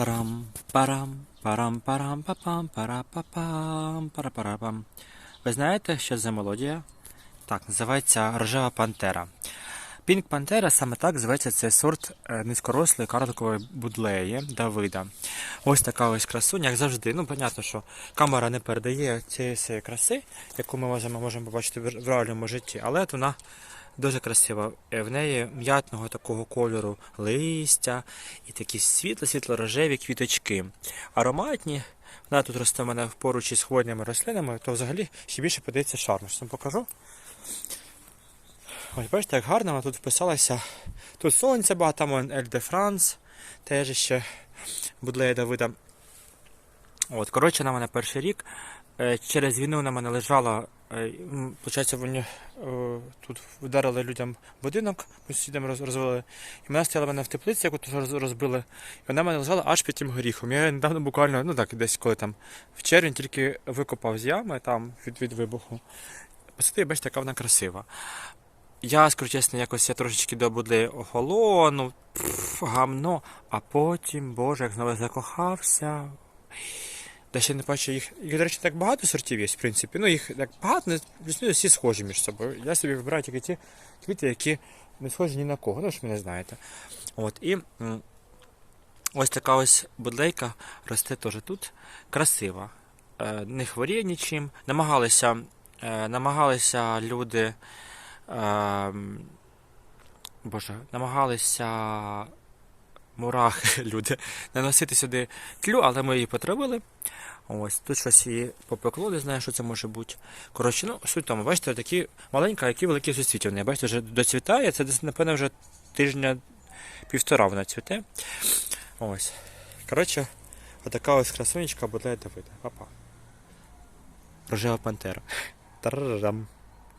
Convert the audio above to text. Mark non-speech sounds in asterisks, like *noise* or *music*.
Тарам, парам, парам, парам, папам, пара, папам, пара, пара, пам. Ви знаєте, що за мелодія? Так, називається Рожева Пантера. Пінк Пантера саме так зветься цей сорт е, низькорослої карликової будлеї Давида. Ось така ось красуня, як завжди. Ну, понятно, що камера не передає цієї краси, яку ми можемо, побачити в реальному житті, але от вона дуже красива. Е, В неї м'ятного такого кольору листя і такі світло-світло-рожеві квіточки. Ароматні. Вона тут росте в мене поруч із хвойними рослинами, то взагалі ще більше подається шарм. Що покажу. Ось бачите, як гарно вона тут вписалася. Тут сонце багато, там Ель де Франс, теж ще Будлея Давида. От, коротше, на мене перший рік. Е, Через війну на мене лежала. е, Получається, вони е, тут вдарили людям будинок, ми роз- розвели. І вона стояла мене в теплиці, яку роз- розбили. І вона мене лежала аж під тим горіхом. Я недавно буквально, ну так, десь коли там в червні тільки викопав з ями там від, від вибуху. Посадив, бачите, яка вона красива. Я, скажу чесно, якось я трошечки до Будлеї охолонув, пф, гамно, а потім, боже, як знову закохався. Та ще не бачу їх. Їх, до речі, так багато сортів є, в принципі. Ну, їх так багато, не- плюс-мінус всі схожі між собою. Я собі вибираю тільки ті квіти, які не схожі ні на кого, ну ж ви не знаєте. От, і ось така ось будлейка росте теж тут. Красива. Е, не хворіє нічим. Намагалися, е, намагалися люди. Ем, Боже, намагалися мурахи *laughs* люди наносити сюди тлю, але ми її потравили. Ось тут щось її попекло, не знаю, що це може бути. Коротше, ну, суть тому, бачите, такі маленька, які великі суцвіті. Вони, бачите, вже доцвітає, це десь, напевно, вже тижня півтора вона цвіте. Ось. Коротше, отака ось красунечка буде Давида. Папа. Рожева пантера. *laughs* Тарарам.